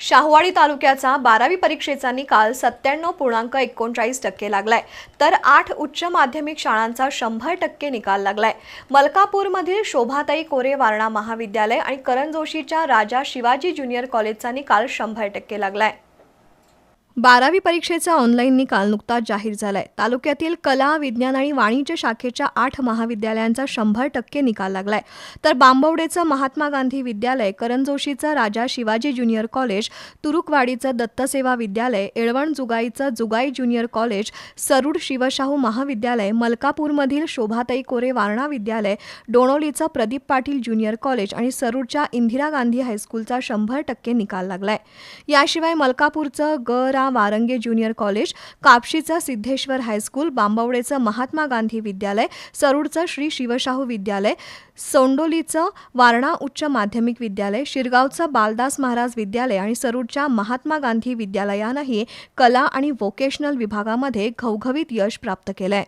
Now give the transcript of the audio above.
शाहवाडी तालुक्याचा बारावी परीक्षेचा निकाल सत्त्याण्णव पूर्णांक एकोणचाळीस टक्के लागलाय. तर आठ उच्च माध्यमिक शाळांचा शंभर टक्के निकाल लागलाय. मलकापूरमधील शोभाताई कोरे वारणा महाविद्यालय आणि करण जोशीच्या राजा शिवाजी ज्युनियर कॉलेजचा निकाल शंभर टक्के लागलाय. बारावी परीक्षेचा ऑनलाईन निकाल नुकताच जाहीर झालाय. तालुक्यातील कला विज्ञान आणि वाणिज्य शाखेच्या आठ महाविद्यालयांचा शंभर टक्के निकाल लागलाय. तर बांबवडेचं महात्मा गांधी विद्यालय करंजोशीचं राजा शिवाजी ज्युनियर कॉलेज तुरुकवाडीचं दत्तसेवा विद्यालय एळवण जुगाईचं जुगाई ज्युनियर कॉलेज सरूड शिवशाहू महाविद्यालय मलकापूरमधील शोभाताई कोरे वारणा विद्यालय डोणोलीचं प्रदीप पाटील ज्युनियर कॉलेज आणि सरूडच्या इंदिरा गांधी हायस्कूलचा शंभर टक्के निकाल लागलाय. याशिवाय मलकापूरचं ग शाळा वारंगे ज्युनियर कॉलेज कापशीचं सिद्धेश्वर हायस्कूल बांबवडेचं महात्मा गांधी विद्यालय सरूडचं श्री शिवशाहू विद्यालय सोंडोलीचं वारणा उच्च माध्यमिक विद्यालय शिरगावचं बालदास महाराज विद्यालय आणि सरूडच्या महात्मा गांधी विद्यालयानंही कला आणि व्होकेशनल विभागामध्ये घवघवीत यश प्राप्त केलंय.